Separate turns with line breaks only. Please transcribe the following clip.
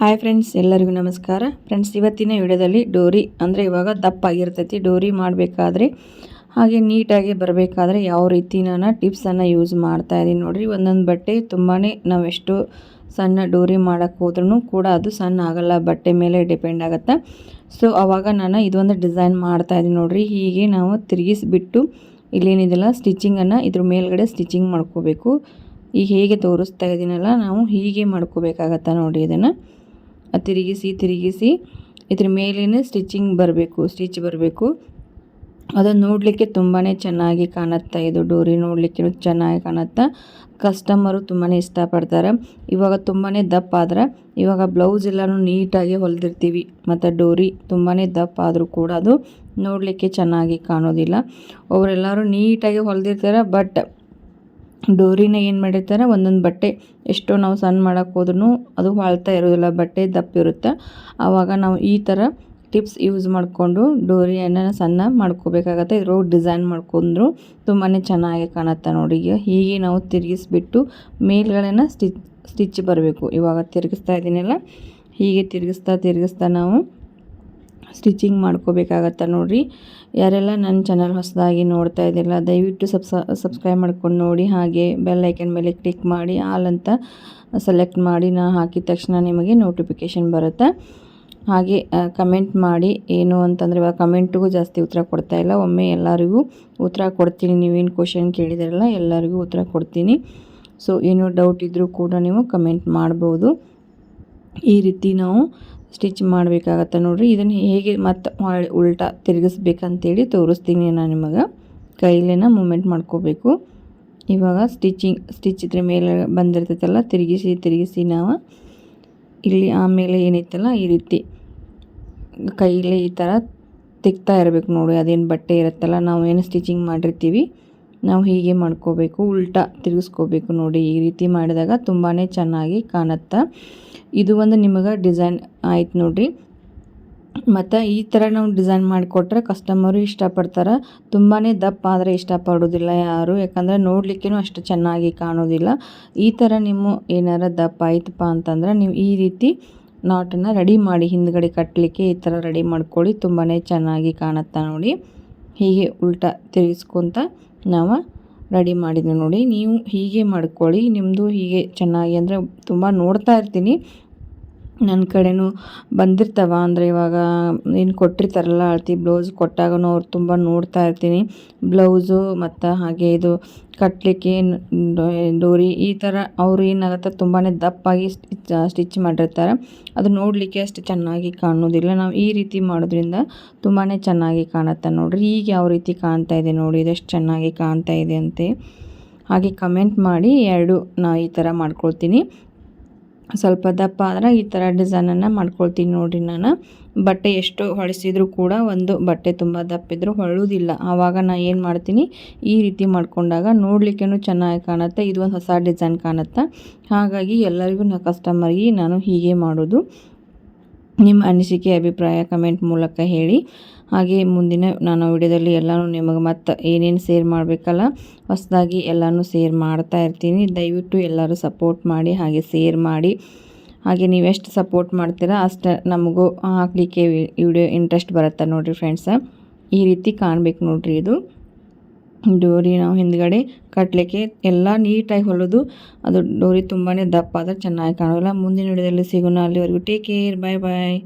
Hi friends ಎಲ್ಲರಿಗೂ ನಮಸ್ಕಾರ. Friends ಇವತ್ತಿನ ವಿಡಿಯೋದಲ್ಲಿ ಡೋರಿ ಅಂದರೆ ಇವಾಗ ದಪ್ಪ ಆಗಿರ್ತೈತಿ ಡೋರಿ ಮಾಡಬೇಕಾದ್ರೆ ಹಾಗೆ ನೀಟಾಗಿ ಬರಬೇಕಾದ್ರೆ ಯಾವ ರೀತಿ ನಾನು ಟಿಪ್ಸನ್ನು ಯೂಸ್ ಮಾಡ್ತಾ ಇದ್ದೀನಿ ನೋಡಿರಿ. ಒಂದೊಂದು ಬಟ್ಟೆ ತುಂಬಾ ಎಷ್ಟು ಸಣ್ಣ ಡೋರಿ ಮಾಡೋಕ್ಕೆ ಹೋದ್ರೂ ಕೂಡ ಅದು ಸಣ್ಣ ಆಗಲ್ಲ, ಬಟ್ಟೆ ಮೇಲೆ ಡಿಪೆಂಡ್ ಆಗುತ್ತೆ. ಸೊ ಆವಾಗ ನಾನು ಇದೊಂದು ಡಿಸೈನ್ ಮಾಡ್ತಾ ಇದ್ದೀನಿ ನೋಡಿರಿ. ಹೀಗೆ ನಾವು ತಿರುಗಿಸ್ಬಿಟ್ಟು ಇಲ್ಲೇನಿದೆಲ್ಲ ಸ್ಟಿಚಿಂಗನ್ನು ಇದ್ರ ಮೇಲ್ಗಡೆ ಸ್ಟಿಚಿಂಗ್ ಮಾಡ್ಕೋಬೇಕು. ಈಗ ಹೇಗೆ ತೋರಿಸ್ತಾ ಇದ್ದೀನಲ್ಲ ನಾವು ಹೀಗೆ ಮಾಡ್ಕೋಬೇಕಾಗತ್ತೆ ನೋಡಿ ಇದನ್ನು. ತಿರುಗಿಸಿ ತಿರುಗಿಸಿ ಇದ್ರ ಮೇಲೇ ಸ್ಟಿಚಿಂಗ್ ಬರಬೇಕು ಸ್ಟಿಚ್ ಬರಬೇಕು. ಅದು ನೋಡಲಿಕ್ಕೆ ತುಂಬಾ ಚೆನ್ನಾಗಿ ಕಾಣುತ್ತೆ ಇದು ಡೋರಿ, ನೋಡಲಿಕ್ಕೆ ಚೆನ್ನಾಗಿ ಕಾಣುತ್ತೆ. ಕಸ್ಟಮರು ತುಂಬಾ ಇಷ್ಟಪಡ್ತಾರೆ. ಇವಾಗ ತುಂಬಾ ದಪ್ಪ ಆದ್ರೆ, ಇವಾಗ ಬ್ಲೌಸ್ ಎಲ್ಲನೂ ನೀಟಾಗಿ ಹೊಲಿದಿರ್ತೀವಿ, ಮತ್ತು ಡೋರಿ ತುಂಬಾ ದಪ್ಪ ಆದರೂ ಕೂಡ ಅದು ನೋಡಲಿಕ್ಕೆ ಚೆನ್ನಾಗಿ ಕಾಣೋದಿಲ್ಲ. ಅವರೆಲ್ಲರೂ ನೀಟಾಗಿ ಹೊಲಿದಿರ್ತಾರೆ, ಬಟ್ ಡೋರಿನ ಏನು ಮಾಡಿರ್ತಾರೆ, ಒಂದೊಂದು ಬಟ್ಟೆ ಎಷ್ಟೋ ನಾವು ಸಣ್ಣ ಮಾಡೋಕ್ಕೆ ಹೋದ್ರೂ ಅದು ಹೊಳ್ತಾ ಇರೋದಿಲ್ಲ, ಬಟ್ಟೆ ದಪ್ಪ ಇರುತ್ತೆ. ಆವಾಗ ನಾವು ಈ ಥರ ಟಿಪ್ಸ್ ಯೂಸ್ ಮಾಡಿಕೊಂಡು ಡೋರಿಯನ್ನು ಸಣ್ಣ ಮಾಡ್ಕೋಬೇಕಾಗತ್ತೆ. ಇದ್ರ ಡಿಸೈನ್ ಮಾಡ್ಕೊಂಡ್ರು ತುಂಬಾ ಚೆನ್ನಾಗಿ ಕಾಣುತ್ತೆ ನೋಡಿ. ಈಗ ಹೀಗೆ ನಾವು ತಿರುಗಿಸ್ಬಿಟ್ಟು ಮೇಲ್ಗಡೆನ ಸ್ಟಿಚ್ ಸ್ಟಿಚ್ ಬರಬೇಕು. ಇವಾಗ ತಿರುಗಿಸ್ತಾ ಇದ್ದೀನಲ್ಲ ಹೀಗೆ ತಿರುಗಿಸ್ತಾ ತಿರುಗಿಸ್ತಾ ನಾವು ಸ್ಟಿಚಿಂಗ್ ಮಾಡ್ಕೋಬೇಕಾಗತ್ತೆ ನೋಡಿರಿ. ಯಾರೆಲ್ಲ ನನ್ನ ಚಾನಲ್ ಹೊಸದಾಗಿ ನೋಡ್ತಾ ಇದ್ದಿಲ್ಲ ದಯವಿಟ್ಟು ಸಬ್ಸ ಸಬ್ಸ್ಕ್ರೈಬ್ ಮಾಡ್ಕೊಂಡು ನೋಡಿ. ಹಾಗೆ ಬೆಲ್ ಐಕನ್ ಮೇಲೆ ಕ್ಲಿಕ್ ಮಾಡಿ ಆಲ್ ಅಂತ ಸೆಲೆಕ್ಟ್ ಮಾಡಿ, ನಾ ಹಾಕಿದ ತಕ್ಷಣ ನಿಮಗೆ ನೋಟಿಫಿಕೇಷನ್ ಬರುತ್ತೆ. ಹಾಗೆ ಕಮೆಂಟ್ ಮಾಡಿ, ಏನು ಅಂತಂದರೆ ಇವಾಗ ಕಮೆಂಟಿಗೂ ಜಾಸ್ತಿ ಉತ್ತರ ಕೊಡ್ತಾ ಇಲ್ಲ. ಒಮ್ಮೆ ಎಲ್ಲರಿಗೂ ಉತ್ತರ ಕೊಡ್ತೀನಿ. ನೀವೇನು ಕ್ವಶನ್ ಕೇಳಿದಿರಲ್ಲ, ಎಲ್ಲರಿಗೂ ಉತ್ತರ ಕೊಡ್ತೀನಿ. ಸೊ ಏನು ಡೌಟ್ ಇದ್ದರೂ ಕೂಡ ನೀವು ಕಮೆಂಟ್ ಮಾಡ್ಬೋದು. ಈ ರೀತಿ ನಾವು ಸ್ಟಿಚ್ ಮಾಡಬೇಕಾಗತ್ತೆ ನೋಡಿರಿ. ಇದನ್ನು ಹೇಗೆ ಮತ್ತು ಉಲ್ಟಾ ತಿರುಗಿಸ್ಬೇಕಂತೇಳಿ ತೋರಿಸ್ತೀನಿ ನಾನು ನಿಮಗೆ. ಕೈಲೇನ ಮೂಮೆಂಟ್ ಮಾಡ್ಕೋಬೇಕು. ಇವಾಗ ಸ್ಟಿಚಿಂಗ್, ಸ್ಟಿಚ್ ಇದ್ರ ಮೇಲೆ ಬಂದಿರ್ತೈತಲ್ಲ, ತಿರುಗಿಸಿ ತಿರುಗಿಸಿ ನಾವು ಇಲ್ಲಿ ಆಮೇಲೆ ಏನೈತಲ್ಲ, ಈ ರೀತಿ ಕೈಲೇ ಈ ಥರ ತೆಗ್ತಾ ಇರಬೇಕು ನೋಡಿ ಅದೇನು ಬಟ್ಟೆ ಇರುತ್ತಲ್ಲ ನಾವು ಏನು ಸ್ಟಿಚಿಂಗ್ ಮಾಡಿರ್ತೀವಿ. ನಾವು ಹೀಗೆ ಮಾಡ್ಕೋಬೇಕು, ಉಲ್ಟಾ ತಿರುಗಿಸ್ಕೋಬೇಕು ನೋಡಿ. ಈ ರೀತಿ ಮಾಡಿದಾಗ ತುಂಬಾ ಚೆನ್ನಾಗಿ ಕಾಣುತ್ತೆ. ಇದು ಒಂದು ನಿಮಗೆ ಡಿಸೈನ್ ಆಯ್ತು ನೋಡಿರಿ. ಮತ್ತು ಈ ಥರ ನಾವು ಡಿಸೈನ್ ಮಾಡಿಕೊಟ್ರೆ ಕಸ್ಟಮರು ಇಷ್ಟಪಡ್ತಾರೆ. ತುಂಬಾ ದಪ್ಪ ಆದರೆ ಇಷ್ಟಪಡೋದಿಲ್ಲ ಯಾರು. ಯಾಕಂದರೆ ನೋಡಲಿಕ್ಕೂ ಅಷ್ಟು ಚೆನ್ನಾಗಿ ಕಾಣೋದಿಲ್ಲ. ಈ ಥರ ನಿಮ್ಮ ಏನಾರ ದಪ್ಪ ಆಯ್ತಪ್ಪ ಅಂತಂದ್ರೆ ನೀವು ಈ ರೀತಿ ನಾಟನ್ನು ರೆಡಿ ಮಾಡಿ ಹಿಂದ್ಗಡೆ ಕಟ್ಟಲಿಕ್ಕೆ ಈ ಥರ ರೆಡಿ ಮಾಡ್ಕೊಳ್ಳಿ. ತುಂಬಾ ಚೆನ್ನಾಗಿ ಕಾಣುತ್ತೆ ನೋಡಿ. ಹೀಗೆ ಉಲ್ಟಾ ತಿರುಗಿಸ್ಕೊತ ನಾವು ರೆಡಿ ಮಾಡಿದ್ವಿ ನೋಡಿ. ನೀವು ಹೀಗೆ ಮಾಡ್ಕೊಳ್ಳಿ. ನಿಮ್ಮದು ಹೀಗೆ ಚೆನ್ನಾಗಿ ಅಂದರೆ ತುಂಬ ನೋಡ್ತಾ ಇರ್ತೀನಿ. ನನ್ನ ಕಡೆನೂ ಬಂದಿರ್ತವೆ. ಅಂದರೆ ಇವಾಗ ಏನು ಕೊಟ್ಟಿರ್ತಾರಲ್ಲ ಅಳ್ತಿ ಬ್ಲೌಸ್ ಕೊಟ್ಟಾಗನೂ ಅವ್ರು ತುಂಬ ನೋಡ್ತಾ ಇರ್ತೀನಿ. ಬ್ಲೌಸು ಮತ್ತು ಹಾಗೆ ಇದು ಕಟ್ಟಲಿಕ್ಕೆ ಡೋರಿ ಈ ಥರ ಅವರು ಏನಾಗುತ್ತೆ ತುಂಬಾ ದಪ್ಪಾಗಿ ಸ್ಟಿಚ್ ಮಾಡಿರ್ತಾರೆ. ಅದು ನೋಡಲಿಕ್ಕೆ ಅಷ್ಟು ಚೆನ್ನಾಗಿ ಕಾಣೋದಿಲ್ಲ. ನಾವು ಈ ರೀತಿ ಮಾಡೋದ್ರಿಂದ ತುಂಬಾ ಚೆನ್ನಾಗಿ ಕಾಣುತ್ತೆ ನೋಡಿರಿ. ಈಗ ಯಾವ ರೀತಿ ಕಾಣ್ತಾ ಇದೆ ನೋಡಿ, ಇದೆಷ್ಟು ಚೆನ್ನಾಗಿ ಕಾಣ್ತಾ ಇದೆ ಅಂತೆ. ಹಾಗೆ ಕಮೆಂಟ್ ಮಾಡಿ ಎರಡು ನಾ ಈ ಥರ ಮಾಡ್ಕೊಳ್ತೀನಿ. ಸ್ವಲ್ಪ ದಪ್ಪ ಆದರೆ ಈ ಥರ ಡಿಸೈನನ್ನು ಮಾಡ್ಕೊಳ್ತೀನಿ ನೋಡಿ ನಾನು. ಬಟ್ಟೆ ಎಷ್ಟು ಹೊಳಿಸಿದ್ರು ಕೂಡ ಒಂದು ಬಟ್ಟೆ ತುಂಬ ದಪ್ಪಿದ್ರು ಹೊಳ್ಳೋದಿಲ್ಲ ಆವಾಗ ನಾನು ಏನು ಮಾಡ್ತೀನಿ, ಈ ರೀತಿ ಮಾಡ್ಕೊಂಡಾಗ ನೋಡಲಿಕ್ಕೂ ಚೆನ್ನಾಗಿ ಕಾಣುತ್ತೆ, ಇದು ಒಂದು ಹೊಸ ಡಿಸೈನ್ ಕಾಣುತ್ತೆ? ಹಾಗಾಗಿ ಎಲ್ಲರಿಗೂ ನಾ ಕಸ್ಟಮರ್ಗೆ ನಾನು ಹೀಗೆ ಮಾಡೋದು. ನಿಮ್ಮ ಅನಿಸಿಕೆ, ಅಭಿಪ್ರಾಯ ಕಮೆಂಟ್ ಮೂಲಕ ಹೇಳಿ. ಹಾಗೆ ಮುಂದಿನ ನಾನು ವಿಡಿಯೋದಲ್ಲಿ ಎಲ್ಲನೂ ನಿಮಗೆ ಮತ್ತೆ ಏನೇನು ಸೇರ್ ಮಾಡಬೇಕಲ್ಲ, ಹೊಸದಾಗಿ ಎಲ್ಲನೂ ಸೇರ್ ಮಾಡ್ತಾ ಇರ್ತೀನಿ. ದಯವಿಟ್ಟು ಎಲ್ಲರೂ ಸಪೋರ್ಟ್ ಮಾಡಿ, ಹಾಗೆ ಸೇರ್ ಮಾಡಿ. ಹಾಗೆ ನೀವೆಷ್ಟು ಸಪೋರ್ಟ್ ಮಾಡ್ತೀರಾ, ಅಷ್ಟು ನಮಗೂ ಹಾಕಲಿಕ್ಕೆ ವಿಡಿಯೋ ಇಂಟ್ರೆಸ್ಟ್ ಬರುತ್ತೆ ನೋಡಿರಿ ಫ್ರೆಂಡ್ಸ ಈ ರೀತಿ ಕಾಣಬೇಕು ನೋಡಿರಿ ಇದು. ಡೋರಿ ನಾವು ಹಿಂದ್ಗಡೆ ಕಟ್ಟಲಿಕ್ಕೆ ಎಲ್ಲ ನೀಟಾಗಿ ಹೊಲೋದು, ಅದು ಡೋರಿ ತುಂಬಾ ದಪ್ಪ ಆದರೆ ಚೆನ್ನಾಗಿ ಕಾಣೋಲ್ಲ ಮುಂದಿನ ವಿಡಿಯೋದಲ್ಲಿ ಸಿಗೋಣ. ಅಲ್ಲಿವರೆಗೂ ಟೇಕ್ ಕೇರ್ ಬಾಯ್ ಬಾಯ್